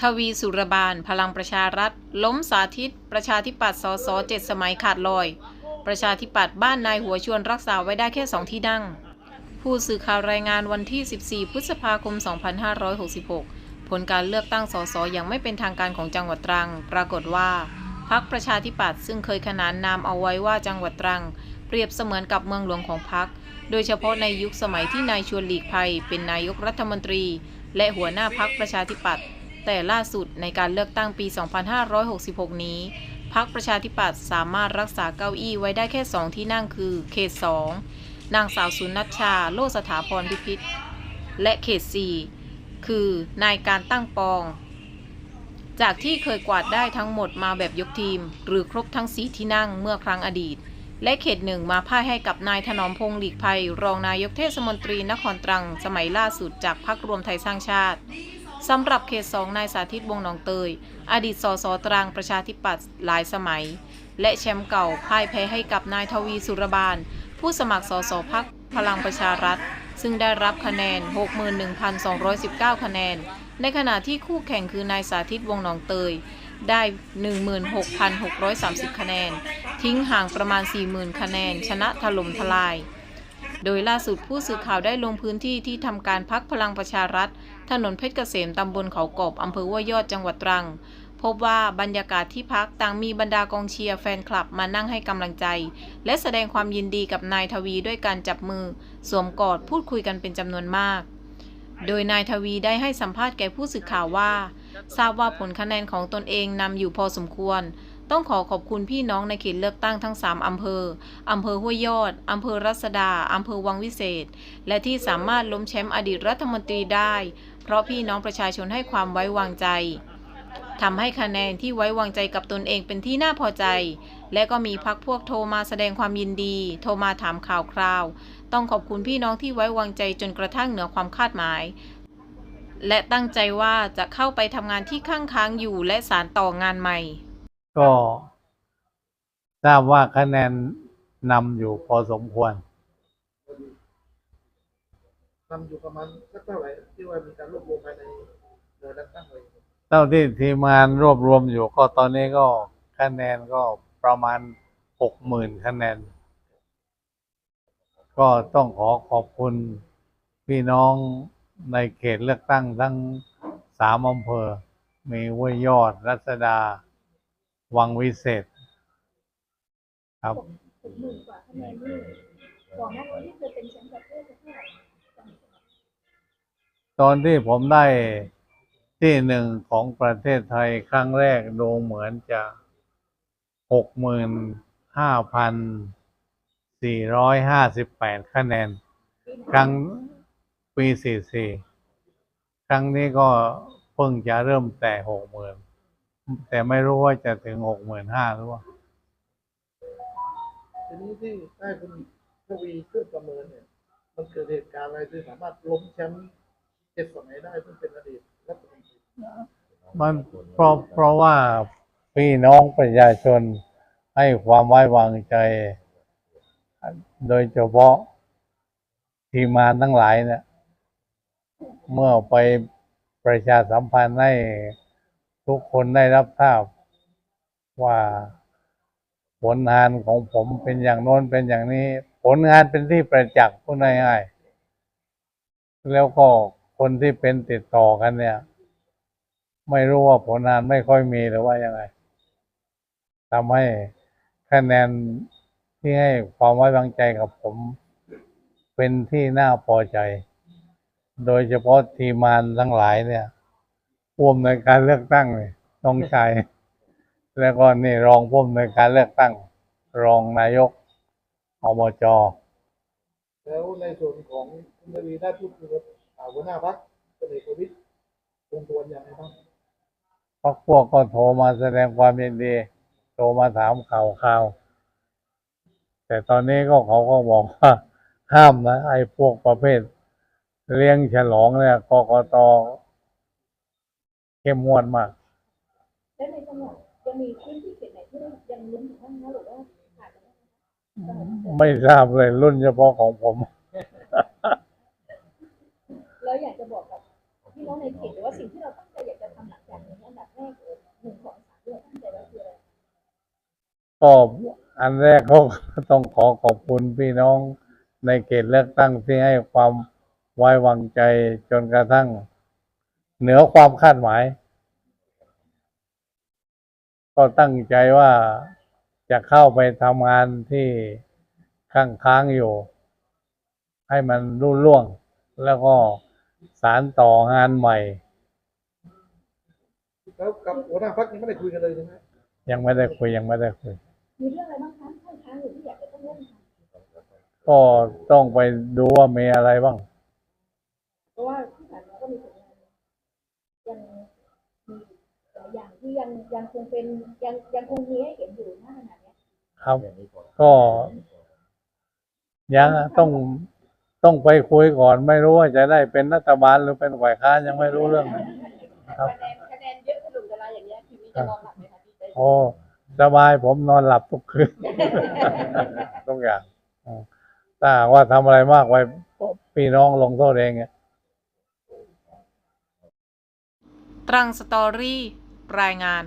ทวีสุรบาล พลังประชารัฐ ล้มสาธิต ประชาธิปัตย์สสเจ็ดสมัยขาดลอย ประชาธิปัตย์บ้านนายหัวชวนรักษาไว้ได้แค่สองที่นั่ง ผู้สื่อข่าวรายงานวันที่ 14 พฤษภาคม 2566 ผลการเลือกตั้งสสอย่างไม่เป็นทางการของจังหวัดตรัง ปรากฏว่าพรรคประชาธิปัตย์ซึ่งเคยขนานนามเอาไว้ว่าจังหวัดตรัง เปรียบเสมือนกับเมืองหลวงของพรรคโดยเฉพาะในยุคสมัยที่นายชวนหลีกภัย เป็นนายกรัฐมนตรี และหัวหน้าพรรคประชาธิปัตย์ แต่ล่าสุดในการเลือกตั้งปี 2566 นี้พรรคประชาธิปัตย์สามารถรักษาเก้าอี้ไว้ได้แค่ 2 ที่นั่งคือ เขต 2 นางสาวสุนัชชา โลสถาพรพิพิธ และเขต 4 คือนายการตั้งปอง จากที่เคยกวาดได้ทั้งหมดมาแบบยกทีม หรือครบทั้งสีที่นั่งเมื่อครั้งอดีต และเขตหนึ่งมาพ่ายให้กับนายถนอมพงษ์หลีกภัย รองนายกเทศมนตรีนครตรัง สมัยล่าสุดจากพรรครวมไทยสร้างชาติ สำหรับเขตสองนายสาธิตวงหนองเตย อดีตสสตรังประชาธิปัตย์หลายสมัย และแชมป์เก่าพ่ายแพ้ให้กับนายทวีสุรบาล ผู้สมัครสสพักพลังประชารัฐ ซึ่งได้รับคะแนน 61,219 คะแนน ในขณะที่คู่แข่งคือนายสาธิตวงหนองเตยได้ 16,630 คะแนน ทิ้งห่างประมาณ 40,000 คะแนน ชนะถล่มทลาย โดยล่าสุดผู้สื่อข่าวได้ลงพื้นที่ที่ทำการพักพลังประชารัฐ ถนนเพชรเกษมตำบลเขากบอำเภอห้วยยอดจังหวัดตรัง พบว่าบรรยากาศที่พักต่างมีบรรดากองเชียร์แฟนคลับมานั่งให้กำลังใจ และแสดงความยินดีกับนายทวีด้วยการจับมือ สวมกอดพูดคุยกันเป็นจำนวนมาก โดยนายทวีได้ให้สัมภาษณ์แก่ผู้สื่อข่าวว่า ทราบว่าผลคะแนนของตนเองนำอยู่พอสมควร ต้องขอขอบคุณพี่น้องในเขตเลือกตั้งทั้ง 3 อำเภอ อำเภอห้วยยอด อำเภอรัศดา อำเภอวังวิเศษ และที่สามารถล้มแชมป์อดีตรัฐมนตรีได้ เพราะพี่น้องประชาชนให้ความไว้วางใจทำให้คะแนนที่ไว้วางใจกับตนเองเป็นที่น่าพอใจ และก็มีพักพวกโทรมาแสดงความยินดี โทรมาถามข่าวคราว ต้องขอบคุณพี่น้องที่ไว้วางใจจนกระทั่งเหนือความคาดหมาย และตั้งใจว่าจะเข้าไปทำงานที่ข้างค้างอยู่และสารต่องานใหม่ ก็ทราบว่าคะแนนนำอยู่พอสมควรนำอยู่ประมาณสักเท่าไหร่ที่ว่ามีการรวบรวมภายในหน่วยเลือกตั้งเลยเท่าที่ทีมงานรวบรวมอยู่ก็ตอนนี้ก็คะแนนก็ประมาณหกหมื่นคะแนน ก็ต้องขอขอบคุณพี่น้องในเขตเลือกตั้งทั้งสามอำเภอ มีห้วยยอด รัศดา วังวิเศษ ครับหกหมื่นกว่าคะแนนนี่ก่อนหน้านี้ที่เคยเป็นแชมป์ประเทศเท่าไหร่ตอนที่ผมได้ที่หนึ่งของประเทศไทยครั้งแรกดูเหมือนจะหกหมื่นห้าพันสี่ร้อยห้าสิบแปดคะแนน ครั้งปีสี่สี่ครั้งนี้ก็เพิ่งจะเริ่มแต่หกหมื่น แต่ไม่รู้ว่าจะถึงหกหมื่นห้าหรือเปล่าทีนี้ที่ได้คุณทวีเครื่องประเมินเนี่ย มันเกิดเหตุการณ์อะไรที่สามารถล้มแชมป์เจ็ดสมัยได้ซึ่งเป็นอดีตรัฐมนตรีมันเพราะเพราะว่าพี่น้องประชาชนให้ความไว้วางใจ โดยเฉพาะทีมงานทั้งหลายเนี่ย เมื่อไปประชาสัมพันธ์ให้ ทุกคนได้รับทราบว่าผลงานของผมเป็นอย่างโน้นเป็นอย่างนี้ ผลงานเป็นที่ประจักษ์พูดง่ายๆแล้วก็คนที่เป็นติดต่อกันเนี่ย ไม่รู้ว่าผลงานไม่ค่อยมีหรือว่ายังไงทำให้คะแนนที่ให้ความไว้วางใจกับผม เป็นที่น่าพอใจ โดยเฉพาะทีมงานทั้งหลายเนี่ย ร่วมในการเลือกตั้งเนี่ยน้องชายแล้วก็นี่รองผู้อำนวยการเลือกตั้ง รองนายกอบจแล้วในส่วนของคุณทวีได้พูดคุยกับอ่าหัวหน้าพรรคพลเอกประวิตรวงศ์สุวรรณอย่างไรบ้างพักพวกก็โทรมาแสดงความยินดี โทรมาถามข่าวข่าว แต่ตอนนี้ก็เขาก็บอกว่าห้ามนะไอ้พวกประเภท เลี้ยงฉลองเนี่ยกกต เข้มงวดมาก และในจังหวัดยัมีพื้นที่เขตไหนที่ยังลุ้นอยู่บ้างนะหรือว่าขาดไปไม่ทราบเลยรุ่นเฉพาะของผมเราอยากจะบอกกับพี่น้องในเขตหรือว่าสิ่งที่เราตั้งใจอยากจะทำหลังจากนี้อันดับแรกหนึ่งสองสามที่เรตั้งใจไว้คืออะไรก็อันแรกก็ต้องขอขอบคุณพี่น้องในเขตเลือกตั้งที่ให้ความไว้วางใจจนกระทั่ง เหนือความคาดหมาย ก็ตั้งใจว่าจะเข้าไปทำงานที่ข้างค้างอยู่ ให้มันรุ่ล่วง แล้วก็สารต่องานใหม่ แล้วกับหัวหน้าพักยังไม่ได้คุยกันเลยใช่ไหมยังไม่ได้คุยยังไม่ได้คุย มีเรื่องอะไรบ้างคะข้างค้างอยู่ที่อยากจะต้องเล่นค่ะก็ต้องไปดูว่ามีอะไรบ้าง เพราะว่าที่ผ่านมาก็มีผลงาน ยังมีหลายอย่างที่ยังยังคงเป็นยังยังคงมีให้เห็นอยู่ณขณะเนี้ยครับ ก็ยังอะต้องต้องไปคุยก่อน ไม่รู้ว่าจะได้เป็นรัฐบาลหรือเป็นฝ่ายค้านยังไม่รู้เรื่องครับ คะแนนคะแนนเยอะถล่มทลายอย่างเงี้ยทีนี้จะนอนหลับไหมคะพี่ใจโอ้สบายผมนอนหลับทุกคืน ทุกอย่างอืมถ้าหากว่าทำอะไรมากไปพี่น้องลงโทษเองอะ ตรังสตอรี่รายงาน